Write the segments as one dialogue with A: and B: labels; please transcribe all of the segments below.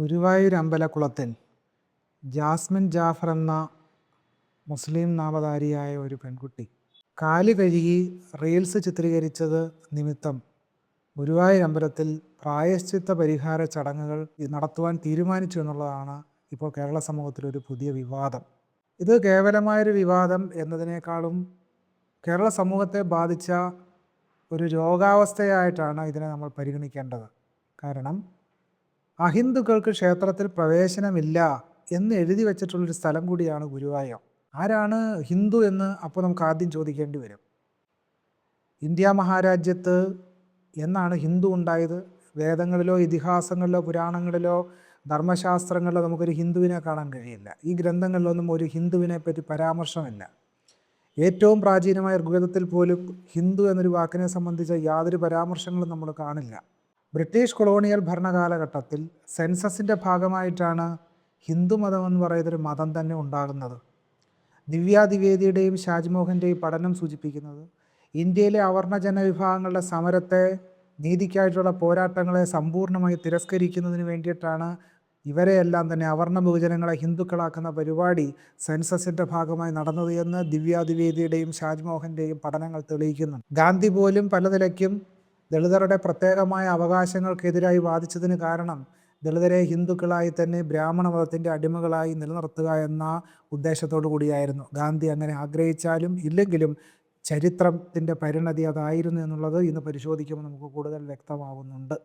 A: Guruvayur അമ്പലക്കുളത്തിൽ Jasmine Jafar എന്ന മുസ്ലിം നാമധാരിയായ ഒരു പെൺകുട്ടി കാൽ കഴുകി റീൽസ് ചിത്രീകരിച്ചത് നിമിത്തം ഗുരുവായൂർ അമ്പലത്തിൽ പ്രായശ്ചിത്ത പരിഹാര ചടങ്ങുകൾ നടത്തുവാൻ തീരുമാനിച്ചു എന്നുള്ളതാണ് ഇപ്പോൾ കേരള സമൂഹത്തിലൊരു പുതിയ വിവാദം. ഇത് കേവലമായൊരു വിവാദം എന്നതിനേക്കാളും കേരള സമൂഹത്തെ ബാധിച്ച ഒരു രോഗാവസ്ഥയായിട്ടാണ് ഇതിനെ നമ്മൾ പരിഗണിക്കേണ്ടത്. കാരണം അഹിന്ദുക്കൾക്ക് ക്ഷേത്രത്തിൽ പ്രവേശനമില്ല എന്ന് എഴുതി വച്ചിട്ടുള്ളൊരു സ്ഥലം കൂടിയാണ് ഗുരുവായൂർ. ആരാണ് ഹിന്ദു എന്ന് അപ്പോൾ നമുക്ക് ആദ്യം ചോദിക്കേണ്ടി വരും. ഇന്ത്യ മഹാരാജ്യത്ത് എന്നാണ് ഹിന്ദു ഉണ്ടായത്? വേദങ്ങളിലോ ഇതിഹാസങ്ങളിലോ പുരാണങ്ങളിലോ ധർമ്മശാസ്ത്രങ്ങളിലോ നമുക്കൊരു ഹിന്ദുവിനെ കാണാൻ കഴിയില്ല. ഈ ഗ്രന്ഥങ്ങളിലൊന്നും ഒരു ഹിന്ദുവിനെ പറ്റി പരാമർശമില്ല. ഏറ്റവും പ്രാചീനമായ ഋഗ്വേദത്തിൽ പോലും ഹിന്ദു എന്നൊരു വാക്കിനെ സംബന്ധിച്ച യാതൊരു പരാമർശങ്ങളും നമ്മൾ കാണില്ല. ബ്രിട്ടീഷ് കൊളോണിയൽ ഭരണകാലഘട്ടത്തിൽ സെൻസസിന്റെ ഭാഗമായിട്ടാണ് ഹിന്ദു മതം എന്ന് പറയുന്നൊരു മതം തന്നെ ഉണ്ടാകുന്നത്. ദിവ്യ ദ്വിവേദിയുടെയും ഷാജ്മോഹന്റെയും പഠനം സൂചിപ്പിക്കുന്നത് ഇന്ത്യയിലെ അവർണ ജനവിഭാഗങ്ങളുടെ സമരത്തെ നീതിക്കായിട്ടുള്ള പോരാട്ടങ്ങളെ സമ്പൂർണമായി തിരസ്കരിക്കുന്നതിന് വേണ്ടിയിട്ടാണ് ഇവരെയെല്ലാം തന്നെ അവർണ ബഹുജനങ്ങളെ ഹിന്ദുക്കളാക്കുന്ന പരിപാടി സെൻസസിന്റെ ഭാഗമായി നടന്നത് എന്ന് ദിവ്യ ദ്വിവേദിയുടെയും ഷാജ്മോഹന്റെയും പഠനങ്ങൾ തെളിയിക്കുന്നു ഗാന്ധി പോലും പല നിലയ്ക്കും ദളിതരുടെ പ്രത്യേകമായ അവകാശങ്ങൾക്കെതിരായി വാദിച്ചതിന് കാരണം ദളിതരെ ഹിന്ദുക്കളായി തന്നെ ബ്രാഹ്മണ മതത്തിന്റെ അടിമകളായി നിലനിർത്തുക എന്ന ഉദ്ദേശത്തോടു കൂടിയായിരുന്നു. ഗാന്ധി അങ്ങനെ ആഗ്രഹിച്ചാലും ഇല്ലെങ്കിലും ചരിത്രത്തിന്റെ പരിണതി അതായിരുന്നു എന്നുള്ളത് ഇന്ന് പരിശോധിക്കുമ്പോൾ നമുക്ക് കൂടുതൽ വ്യക്തമാവുന്നുണ്ട്.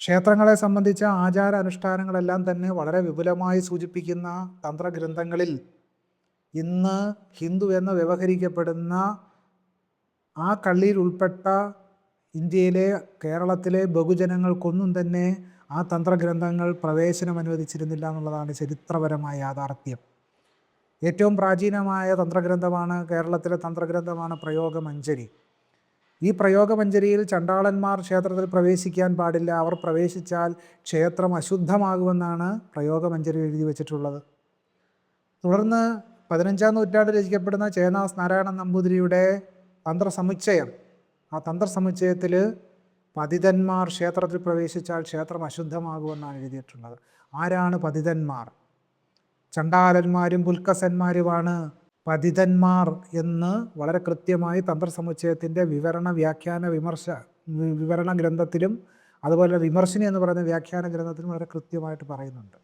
A: ക്ഷേത്രങ്ങളെ സംബന്ധിച്ച ആചാര അനുഷ്ഠാനങ്ങളെല്ലാം തന്നെ വളരെ വിപുലമായി സൂചിപ്പിക്കുന്ന തന്ത്രഗ്രന്ഥങ്ങളിൽ ഇന്ന് ഹിന്ദു എന്ന് വ്യവഹരിക്കപ്പെടുന്ന ആ കള്ളിയിൽ ഉൾപ്പെട്ട ഇന്ത്യയിലെ കേരളത്തിലെ ബഹുജനങ്ങൾക്കൊന്നും തന്നെ ആ തന്ത്രഗ്രന്ഥങ്ങൾ പ്രവേശനം അനുവദിച്ചിരുന്നില്ല എന്നുള്ളതാണ് ചരിത്രപരമായ യാഥാർത്ഥ്യം. ഏറ്റവും പ്രാചീനമായ തന്ത്രഗ്രന്ഥമാണ് കേരളത്തിലെ തന്ത്രഗ്രന്ഥമാണ് പ്രയോഗമഞ്ജരി ഈ പ്രയോഗമഞ്ജരിയിൽ ചണ്ടാളന്മാർ ക്ഷേത്രത്തിൽ പ്രവേശിക്കാൻ പാടില്ല. അവർ പ്രവേശിച്ചാൽ ക്ഷേത്രം അശുദ്ധമാകുമെന്നാണ് പ്രയോഗമഞ്ജരി എഴുതി വച്ചിട്ടുള്ളത്. തുടർന്ന് പതിനഞ്ചാം നൂറ്റാണ്ടിൽ രചിക്കപ്പെടുന്ന ചേനാസ് നാരായണൻ നമ്പൂതിരിയുടെ തന്ത്രസമുച്ചയം ആ തന്ത്രസമുച്ചയത്തിൽ പതിതന്മാർ ക്ഷേത്രത്തിൽ പ്രവേശിച്ചാൽ ക്ഷേത്രം അശുദ്ധമാകുമെന്നാണ് എഴുതിയിട്ടുള്ളത്. ആരാണ് പതിതന്മാർ? ചണ്ടാലന്മാരും പുൽക്കസന്മാരുമാണ് പതിതന്മാർ എന്ന് വളരെ കൃത്യമായി തന്ത്രസമുച്ചയത്തിന്റെ വിവരണ വ്യാഖ്യാന വിമർശ വിവരണ ഗ്രന്ഥത്തിലും അതുപോലെ വിമർശിനി എന്ന് പറയുന്ന വ്യാഖ്യാന ഗ്രന്ഥത്തിലും വളരെ കൃത്യമായിട്ട് പറയുന്നുണ്ട്.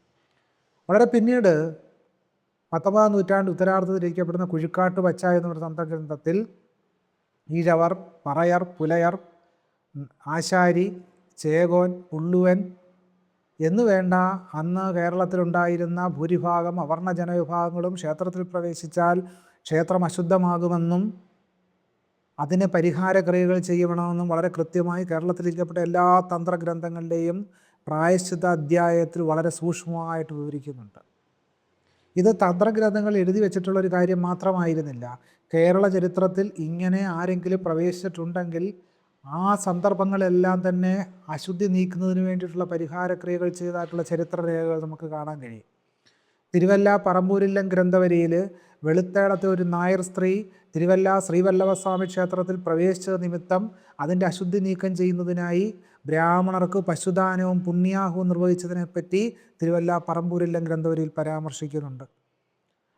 A: വളരെ പിന്നീട് പത്തൊമ്പതാം നൂറ്റാണ്ട് ഉത്തരാർദ്ധത്തിൽ രചിക്കപ്പെടുന്ന കുഴിക്കാട്ട് വച്ച എന്ന് പറയുന്ന തന്ത്രഗ്രന്ഥത്തിൽ ഈഴവർ പറയർ പുലയർ ആശാരി ചേകോൻ ഉള്ളുവൻ എന്നു വേണ്ട അന്ന് കേരളത്തിലുണ്ടായിരുന്ന ഭൂരിഭാഗം അവർണ ജനവിഭാഗങ്ങളും ക്ഷേത്രത്തിൽ പ്രവേശിച്ചാൽ ക്ഷേത്രം അശുദ്ധമാകുമെന്നും അതിന് പരിഹാരക്രിയകൾ ചെയ്യണമെന്നും വളരെ കൃത്യമായി കേരളത്തിൽ ഇരിക്കപ്പെട്ട എല്ലാ തന്ത്രഗ്രന്ഥങ്ങളുടെയും പ്രായശ്ചിത്ത അധ്യായത്തിൽ വളരെ സൂക്ഷ്മമായിട്ട് വിവരിക്കുന്നുണ്ട്. ഇത് തന്ത്രഗ്രന്ഥങ്ങൾ എഴുതി വെച്ചിട്ടുള്ള ഒരു കാര്യം മാത്രമായിരുന്നില്ല. കേരള ചരിത്രത്തിൽ ഇങ്ങനെ ആരെങ്കിലും പ്രവേശിച്ചിട്ടുണ്ടെങ്കിൽ ആ സന്ദർഭങ്ങളെല്ലാം തന്നെ അശുദ്ധി നീക്കുന്നതിന് വേണ്ടിയിട്ടുള്ള പരിഹാരക്രിയകൾ ചെയ്തതായിട്ടുള്ള ചരിത്രരേഖകൾ നമുക്ക് കാണാൻ കഴിയും. തിരുവല്ല പറമ്പൂരില്ലം ഗ്രന്ഥവരിയിൽ വെളുത്തേടത്തെ ഒരു നായർ സ്ത്രീ തിരുവല്ല ശ്രീവല്ലഭസ്വാമി ക്ഷേത്രത്തിൽ പ്രവേശിച്ചത് നിമിത്തം അതിന്റെ അശുദ്ധി നീക്കം ചെയ്യുന്നതിനായി ബ്രാഹ്മണർക്ക് പശുദാനവും പുണ്യാഹവും നിർവഹിച്ചതിനെപ്പറ്റി തിരുവല്ല പറമ്പൂരില്ലം ഗ്രന്ഥവരിയിൽ പരാമർശിക്കുന്നുണ്ട്.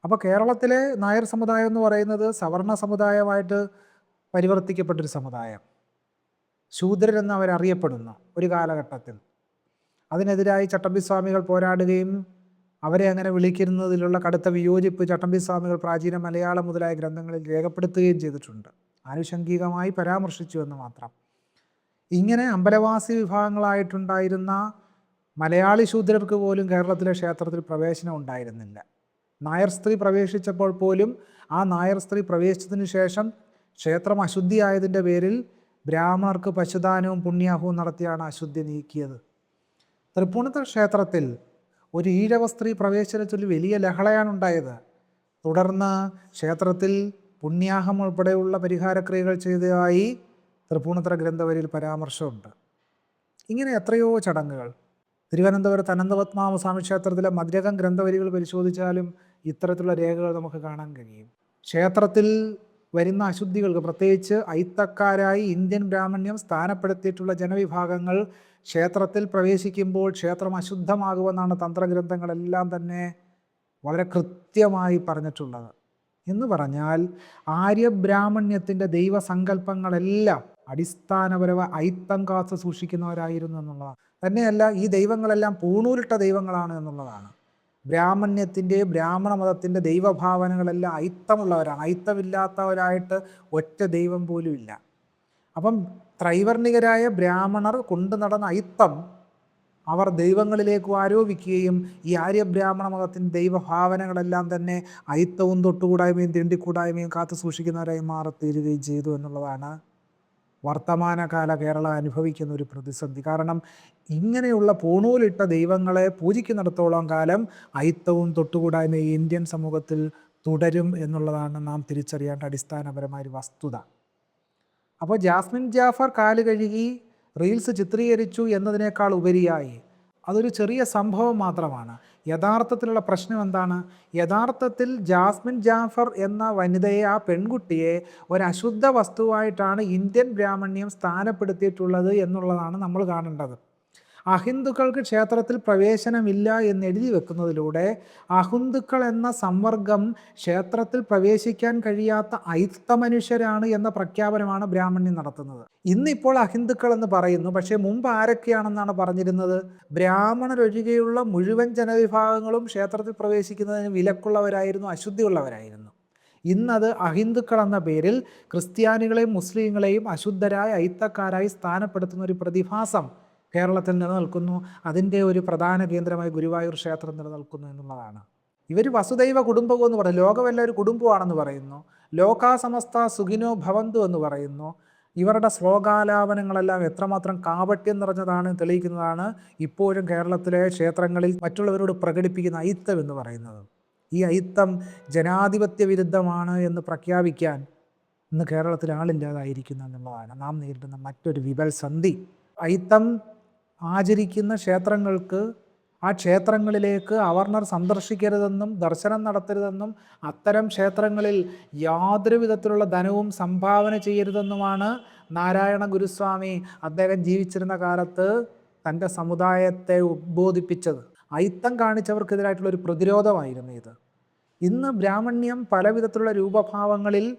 A: അപ്പോൾ കേരളത്തിലെ നായർ സമുദായം എന്ന് പറയുന്നത് സവർണ സമുദായമായിട്ട് പരിവർത്തിക്കപ്പെട്ടൊരു സമുദായം. ശൂദ്രരെന്ന് അവരറിയപ്പെടുന്നു ഒരു കാലഘട്ടത്തിൽ. അതിനെതിരായി ചട്ടമ്പിസ്വാമികൾ പോരാടുകയും അവരെ അങ്ങനെ വിളിക്കുന്നതിലുള്ള കടുത്ത വിയോജിപ്പ് ചട്ടമ്പി സ്വാമികൾ പ്രാചീന മലയാളം മുതലായ ഗ്രന്ഥങ്ങളിൽ രേഖപ്പെടുത്തുകയും ചെയ്തിട്ടുണ്ട്. ആനുഷംഗികമായി പരാമർശിച്ചു എന്ന് മാത്രം. ഇങ്ങനെ അമ്പലവാസി വിഭാഗങ്ങളായിട്ടുണ്ടായിരുന്ന മലയാളി ശൂദ്രർക്ക് പോലും കേരളത്തിലെ ക്ഷേത്രത്തിൽ പ്രവേശനം ഉണ്ടായിരുന്നില്ല. നായർ സ്ത്രീ പ്രവേശിച്ചപ്പോൾ പോലും ആ നായർ സ്ത്രീ പ്രവേശിച്ചതിന് ശേഷം ക്ഷേത്രം അശുദ്ധിയായതിന്റെ പേരിൽ ബ്രാഹ്മണർക്ക് പശുദാനവും പുണ്യാഹവും നടത്തിയാണ് അശുദ്ധി നീക്കിയത്. തൃപ്പൂണിത്തുറ ക്ഷേത്രത്തിൽ ഒരു ഈഴവ സ്ത്രീ പ്രവേശന ചൊല്ലി വലിയ ലഹളയാണ് ഉണ്ടായത് തുടർന്ന് ക്ഷേത്രത്തിൽ പുണ്യാഹം ഉൾപ്പെടെയുള്ള പരിഹാരക്രിയകൾ ചെയ്തതായി തൃപ്പൂണിത്തുറ ഗ്രന്ഥവരിയിൽ പരാമർശമുണ്ട്. ഇങ്ങനെ എത്രയോ ചടങ്ങുകൾ. തിരുവനന്തപുരത്ത് അനന്തപത്മാവസ്വാമി ക്ഷേത്രത്തിലെ മദ്രകം ഗ്രന്ഥവരികൾ പരിശോധിച്ചാലും ഇത്തരത്തിലുള്ള രേഖകൾ നമുക്ക് കാണാൻ കഴിയും. ക്ഷേത്രത്തിൽ വരുന്ന അശുദ്ധികൾക്ക് പ്രത്യേകിച്ച് ഐത്തക്കാരായി ഇന്ത്യൻ ബ്രാഹ്മണ്യം സ്ഥാനപ്പെടുത്തിയിട്ടുള്ള ജനവിഭാഗങ്ങൾ ക്ഷേത്രത്തിൽ പ്രവേശിക്കുമ്പോൾ ക്ഷേത്രം അശുദ്ധമാകുമെന്നാണ് തന്ത്രഗ്രന്ഥങ്ങളെല്ലാം തന്നെ വളരെ കൃത്യമായി പറഞ്ഞിട്ടുള്ളത്. എന്ന് പറഞ്ഞാൽ ആര്യബ്രാഹ്മണ്യത്തിന്റെ ദൈവസങ്കല്പങ്ങളെല്ലാം അടിസ്ഥാനപരവ ഐത്തം കാത്ത് സൂക്ഷിക്കുന്നവരായിരുന്നു എന്നുള്ളതാണ്. തന്നെയല്ല ഈ ദൈവങ്ങളെല്ലാം പൂണൂരിട്ട ദൈവങ്ങളാണ് എന്നുള്ളതാണ്. ബ്രാഹ്മണ്യത്തിന്റെ ബ്രാഹ്മണ മതത്തിന്റെ ദൈവഭാവനകളെല്ലാം ഐത്തമുള്ളവരാണ് ഐത്തമില്ലാത്തവരായിട്ട് ഒറ്റ ദൈവം പോലും ഇല്ല. അപ്പം ത്രൈവർണികരായ ബ്രാഹ്മണർ കൊണ്ടു നടന്ന ഐത്തം അവർ ദൈവങ്ങളിലേക്ക് ആരോപിക്കുകയും ഈ ആര്യബ്രാഹ്മണ മതത്തിന്റെ ദൈവഭാവനകളെല്ലാം തന്നെ അയിത്തവും തൊട്ടുകൂടായ്മയും തിണ്ടിക്കൂടായ്മയും കാത്തു സൂക്ഷിക്കുന്നവരായി മാറിത്തീരുകയും ചെയ്തു എന്നുള്ളതാണ് വർത്തമാനകാല കേരളം അനുഭവിക്കുന്ന ഒരു പ്രതിസന്ധി. കാരണം ഇങ്ങനെയുള്ള പൂണൂലിട്ട ദൈവങ്ങളെ പൂജിക്കുന്നിടത്തോളം കാലം അയിത്തവും തൊട്ടുകൂടായ്മയും ഇന്ത്യൻ സമൂഹത്തിൽ തുടരും എന്നുള്ളതാണ് നാം തിരിച്ചറിയേണ്ട അടിസ്ഥാനപരമായ ഒരു വസ്തുത. അപ്പോൾ ജാസ്മിൻ ജാഫർ കാൽ കഴുകി റീൽസ് ചിത്രീകരിച്ചു എന്നതിനേക്കാൾ ഉപരിയായി. അതൊരു ചെറിയ സംഭവം മാത്രമാണ്. യഥാർത്ഥത്തിലുള്ള പ്രശ്നം എന്താണ്? യഥാർത്ഥത്തിൽ ജാസ്മിൻ ജാഫർ എന്ന വനിതയെ ആ പെൺകുട്ടിയെ ഒരു അശുദ്ധ വസ്തുവായിട്ടാണ് ഇന്ത്യൻ ബ്രാഹ്മണ്യം സ്ഥാനപ്പെടുത്തിയിട്ടുള്ളത് എന്നുള്ളതാണ് നമ്മൾ കാണേണ്ടത്. അഹിന്ദുക്കൾക്ക് ക്ഷേത്രത്തിൽ പ്രവേശനമില്ല എന്ന് എഴുതി വെക്കുന്നതിലൂടെ അഹിന്ദുക്കൾ എന്ന സംവർഗം ക്ഷേത്രത്തിൽ പ്രവേശിക്കാൻ കഴിയാത്ത ഐത്ത മനുഷ്യരാണ് എന്ന പ്രഖ്യാപനമാണ് ബ്രാഹ്മണ്യം നടത്തുന്നത്. ഇന്നിപ്പോൾ അഹിന്ദുക്കൾ എന്ന് പറയുന്നു. പക്ഷേ മുമ്പ് ആരൊക്കെയാണെന്നാണ് പറഞ്ഞിരുന്നത്? ബ്രാഹ്മണരൊഴികെയുള്ള മുഴുവൻ ജനവിഭാഗങ്ങളും ക്ഷേത്രത്തിൽ പ്രവേശിക്കുന്നതിന് വിലക്കുള്ളവരായിരുന്നു അശുദ്ധിയുള്ളവരായിരുന്നു. ഇന്നത് അഹിന്ദുക്കൾ എന്ന പേരിൽ ക്രിസ്ത്യാനികളെയും മുസ്ലിങ്ങളെയും അശുദ്ധരായ ഐത്തക്കാരായി സ്ഥാനപ്പെടുത്തുന്ന ഒരു പ്രതിഭാസം കേരളത്തിൽ നിലനിൽക്കുന്നു. അതിന്റെ ഒരു പ്രധാന കേന്ദ്രമായി ഗുരുവായൂർ ക്ഷേത്രം നിലനിൽക്കുന്നു എന്നുള്ളതാണ്. ഇവർ വസുദൈവ കുടുംബകം എന്ന് പറയും. ലോകമെല്ലാം ഒരു കുടുംബമാണെന്ന് പറയുന്നു. ലോകാസമസ്ത സുഖിനോ ഭവന്തു എന്ന് പറയുന്നു. ഇവരുടെ ശ്ലോകാലാപനങ്ങളെല്ലാം എത്രമാത്രം കാപട്യം നിറഞ്ഞതാണ് തെളിയിക്കുന്നതാണ് ഇപ്പോഴും കേരളത്തിലെ ക്ഷേത്രങ്ങളിൽ മറ്റുള്ളവരോട് പ്രകടിപ്പിക്കുന്ന ഐത്തം എന്ന് പറയുന്നത്. ഈ ഐത്തം ജനാധിപത്യ വിരുദ്ധമാണ് എന്ന് പ്രഖ്യാപിക്കാൻ ഇന്ന് കേരളത്തിൽ ആളില്ലാതായിരിക്കുന്നു എന്നുള്ളതാണ്. നാം നേരിടുന്ന മറ്റൊരു വിപൽസന്ധി ഐത്തം ആചരിക്കുന്ന ക്ഷേത്രങ്ങൾക്ക് ആ ക്ഷേത്രങ്ങളിലേക്ക് അവർണർ സന്ദർശിക്കരുതെന്നും ദർശനം നടത്തരുതെന്നും അത്തരം ക്ഷേത്രങ്ങളിൽ യാതൊരു വിധത്തിലുള്ള ധനവും സംഭാവന ചെയ്യരുതെന്നുമാണ് നാരായണ ഗുരുസ്വാമി അദ്ദേഹം ജീവിച്ചിരുന്ന കാലത്ത് തന്റെ സമുദായത്തെ ഉദ്ബോധിപ്പിച്ചത്. അയിത്തം കാണിച്ചവർക്കെതിരായിട്ടുള്ള ഒരു പ്രതിരോധമായിരുന്നു ഇത്. ഇന്ന് ബ്രാഹ്മണ്യം പലവിധത്തിലുള്ള രൂപഭാവങ്ങളിൽ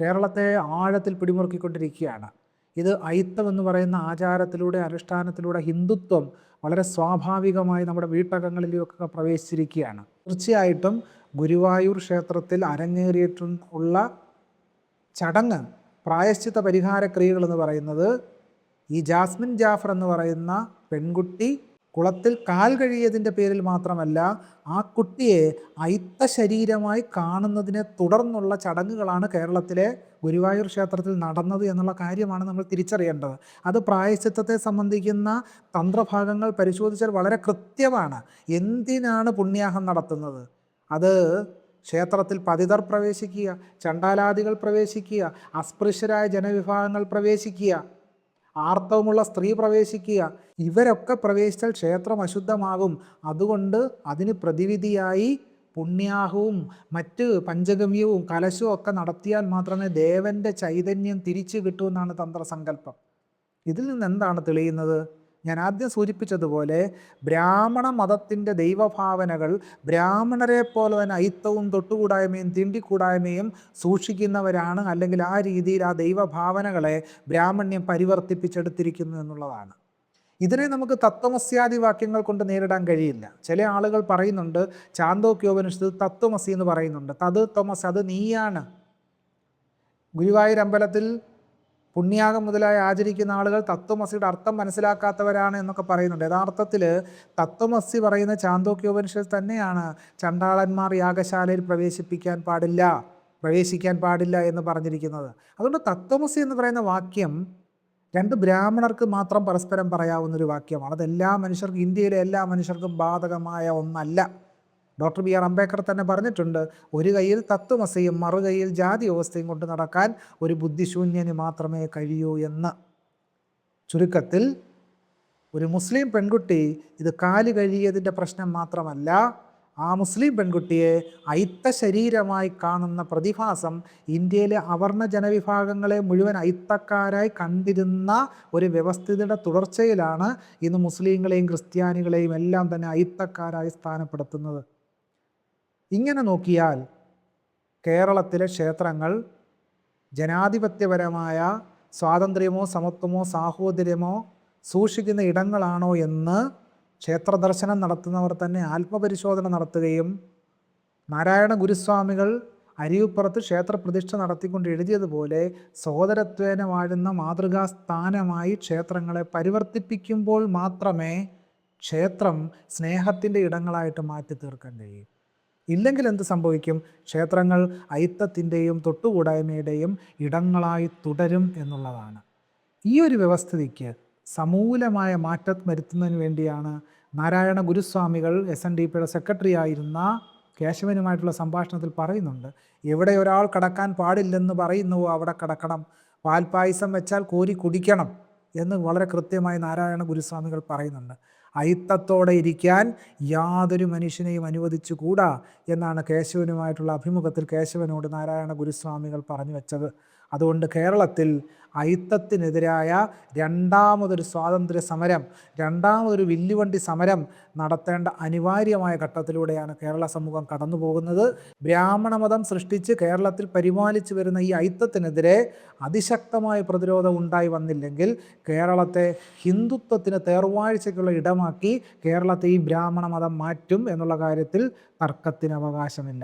A: കേരളത്തെ ആഴത്തിൽ പിടിമുറുക്കിക്കൊണ്ടിരിക്കുകയാണ്. ഇത് ഐത്തം എന്ന് പറയുന്ന ആചാരത്തിലൂടെ അനുഷ്ഠാനത്തിലൂടെ ഹിന്ദുത്വം വളരെ സ്വാഭാവികമായി നമ്മുടെ വീട്ടകങ്ങളിലൊക്കെ പ്രവേശിച്ചിരിക്കുകയാണ്. തീർച്ചയായിട്ടും ഗുരുവായൂർ ക്ഷേത്രത്തിൽ അരങ്ങേറിയിട്ടുള്ള ചടങ്ങ് പ്രായശ്ചിത്ത പരിഹാര ക്രിയകൾ എന്ന് പറയുന്നത് ഈ ജാസ്മിൻ ജാഫർ എന്ന് പറയുന്ന പെൺകുട്ടി കുളത്തിൽ കാൽ കഴിയതിന്റെ പേരിൽ മാത്രമല്ല ആ കുട്ടിയെ അയിത്ത ശരീരമായി കാണുന്നതിനെ തുടർന്നുള്ള ചടങ്ങുകളാണ് കേരളത്തിലെ ഗുരുവായൂർ ക്ഷേത്രത്തിൽ നടന്നത് എന്നുള്ള കാര്യമാണ് നമ്മൾ തിരിച്ചറിയേണ്ടത്. അത് പ്രായശ്ചിത്തത്തെ സംബന്ധിക്കുന്ന തന്ത്രഭാഗങ്ങൾ പരിശോധിച്ചാൽ വളരെ കൃത്യമാണ്. എന്തിനാണ് പുണ്യാഹം നടത്തുന്നത്? അത് ക്ഷേത്രത്തിൽ പതിതർ പ്രവേശിക്കുക ചണ്ടാലാദികൾ പ്രവേശിക്കുക അസ്പൃശ്യരായ ജനവിഭാഗങ്ങൾ പ്രവേശിക്കുക ആർത്തവമുള്ള സ്ത്രീ പ്രവേശിക്കുക. ഇവരൊക്കെ പ്രവേശിച്ചാൽ ക്ഷേത്രം അശുദ്ധമാകും. അതുകൊണ്ട് അതിന് പ്രതിവിധിയായി പുണ്യാഹവും മറ്റ് പഞ്ചഗമ്യവും കലശവും ഒക്കെ നടത്തിയാൽ മാത്രമേ ദേവന്റെ ചൈതന്യം തിരിച്ചു കിട്ടൂ എന്നാണ് തന്ത്രസങ്കല്പം. ഇതിൽ നിന്ന് എന്താണ് തെളിയുന്നത്? ഞാൻ ആദ്യം സൂചിപ്പിച്ചതുപോലെ ബ്രാഹ്മണ മതത്തിന്റെ ദൈവഭാവനകൾ ബ്രാഹ്മണരെ പോലെ തന്നെ അയിത്തവും തൊട്ടുകൂടായ്മയും തിണ്ടിക്കൂടായ്മയും സൂക്ഷിക്കുന്നവരാണ് അല്ലെങ്കിൽ ആ രീതിയിൽ ആ ദൈവഭാവനകളെ ബ്രാഹ്മണ്യം പരിവർത്തിപ്പിച്ചെടുത്തിരിക്കുന്നു എന്നുള്ളതാണ്. ഇതിനെ നമുക്ക് തത്വമസ്യാദി വാക്യങ്ങൾ കൊണ്ട് നേരിടാൻ കഴിയില്ല. ചില ആളുകൾ പറയുന്നുണ്ട് ചാന്തോക്യോപനിഷത്ത് തത്വമസി എന്ന് പറയുന്നുണ്ട്. തത് തോമസ് അത് നീയാണ്. ഗുരുവായൂർ അമ്പലത്തിൽ പുണ്യാകം മുതലായി ആചരിക്കുന്ന ആളുകൾ തത്വമസിയുടെ അർത്ഥം മനസ്സിലാക്കാത്തവരാണ് എന്നൊക്കെ പറയുന്നുണ്ട്. യഥാർത്ഥത്തിൽ തത്വമസി പറയുന്ന ചാന്തോക്യോപനിഷത്ത് തന്നെയാണ് ചണ്ടാളന്മാർ യാഗശാലയിൽ പ്രവേശിപ്പിക്കാൻ പാടില്ല പ്രവേശിക്കാൻ പാടില്ല എന്ന് പറഞ്ഞിരിക്കുന്നത്. അതുകൊണ്ട് തത്വമസി എന്ന് പറയുന്ന വാക്യം രണ്ട് ബ്രാഹ്മണർക്ക് മാത്രം പരസ്പരം പറയാവുന്ന ഒരു വാക്യമാണ്. അത് എല്ലാ മനുഷ്യർക്കും ഇന്ത്യയിലെ എല്ലാ മനുഷ്യർക്കും ബാധകമായ ഒന്നല്ല. ഡോക്ടർ ബി ആർ അംബേദ്കർ തന്നെ പറഞ്ഞിട്ടുണ്ട് ഒരു കയ്യിൽ തത്വമസയും മറുകൈയിൽ ജാതി വ്യവസ്ഥയും കൊണ്ട് നടക്കാൻ ഒരു ബുദ്ധിശൂന്യന് മാത്രമേ കഴിയൂ എന്ന്. ചുരുക്കത്തിൽ ഒരു മുസ്ലിം പെൺകുട്ടി ഇത് കാൽ കഴിയതിന്റെ പ്രശ്നം മാത്രമല്ല ആ മുസ്ലിം പെൺകുട്ടിയെ അയിത്ത ശരീരമായി കാണുന്ന പ്രതിഭാസം ഇന്ത്യയിലെ അവർണ ജനവിഭാഗങ്ങളെ മുഴുവൻ അയിത്തക്കാരായി കണ്ടിരുന്ന ഒരു വ്യവസ്ഥിതിയുടെ തുടർച്ചയിലാണ് ഇന്ന് മുസ്ലിങ്ങളെയും ക്രിസ്ത്യാനികളെയും എല്ലാം തന്നെ അയിത്തക്കാരായി സ്ഥാനപ്പെടുത്തുന്നത്. ഇങ്ങനെ നോക്കിയാൽ കേരളത്തിലെ ക്ഷേത്രങ്ങൾ ജനാധിപത്യപരമായ സ്വാതന്ത്ര്യമോ സമത്വമോ സാഹോദര്യമോ സൂക്ഷിക്കുന്ന ഇടങ്ങളാണോ എന്ന് ക്ഷേത്ര ദർശനം നടത്തുന്നവർ തന്നെ ആത്മപരിശോധന നടത്തുകയും നാരായണ ഗുരുസ്വാമികൾ അരിയുപ്പുറത്ത് ക്ഷേത്രപ്രതിഷ്ഠ നടത്തിക്കൊണ്ട് എഴുതിയതുപോലെ സഹോദരത്വേന വാഴുന്ന മാതൃകാ സ്ഥാനമായി ക്ഷേത്രങ്ങളെ പരിവർത്തിപ്പിക്കുമ്പോൾ മാത്രമേ ക്ഷേത്രം സ്നേഹത്തിന്റെ ഇടങ്ങളായിട്ട് മാറ്റി തീർക്കാൻ കഴിയും. ഇല്ലെങ്കിൽ എന്ത് സംഭവിക്കും? ക്ഷേത്രങ്ങൾ അയിത്തത്തിന്റെയും തൊട്ടുകൂടായ്മയുടെയും ഇടങ്ങളായി തുടരും എന്നുള്ളതാണ്. ഈ ഒരു വ്യവസ്ഥിതിക്ക് സമൂലമായ മാറ്റം വരുത്തുന്നതിന് വേണ്ടിയാണ് നാരായണ ഗുരുസ്വാമികൾ എസ് എൻ ഡി പിയുടെ സെക്രട്ടറി ആയിരുന്ന കേശവനുമായിട്ടുള്ള സംഭാഷണത്തിൽ പറയുന്നുണ്ട്. എവിടെ ഒരാൾ കടക്കാൻ പാടില്ലെന്ന് പറയുന്നുവോ അവിടെ കടക്കണം. പാൽപായസം വെച്ചാൽ കോരി കുടിക്കണം എന്ന് വളരെ കൃത്യമായി നാരായണ ഗുരുസ്വാമികൾ പറയുന്നുണ്ട്. അയിത്തത്തോടെ ഇരിക്കാൻ യാതൊരു മനുഷ്യനെയും അനുവദിച്ചുകൂടാ എന്നാണ് കേശവനുമായിട്ടുള്ള അഭിമുഖത്തിൽ കേശവനോട് നാരായണ ഗുരുസ്വാമികൾ പറഞ്ഞു വെച്ചത്. അതുകൊണ്ട് കേരളത്തിൽ അയിത്തത്തിനെതിരായ രണ്ടാമതൊരു സ്വാതന്ത്ര്യ സമരം രണ്ടാമതൊരു വില്ലുവണ്ടി സമരം നടത്തേണ്ട അനിവാര്യമായ ഘട്ടത്തിലൂടെയാണ് കേരള സമൂഹം കടന്നു പോകുന്നത് ബ്രാഹ്മണ മതം സൃഷ്ടിച്ച് കേരളത്തിൽ പരിപാലിച്ചു വരുന്ന ഈ അയിത്തത്തിനെതിരെ അതിശക്തമായ പ്രതിരോധം ഉണ്ടായി വന്നില്ലെങ്കിൽ കേരളത്തെ ഹിന്ദുത്വത്തിന് തേർവാഴ്ചയ്ക്കുള്ള ഇടമാക്കി കേരളത്തെ ഈ ബ്രാഹ്മണ മതം മാറ്റും എന്നുള്ള കാര്യത്തിൽ തർക്കത്തിന് അവകാശമില്ല.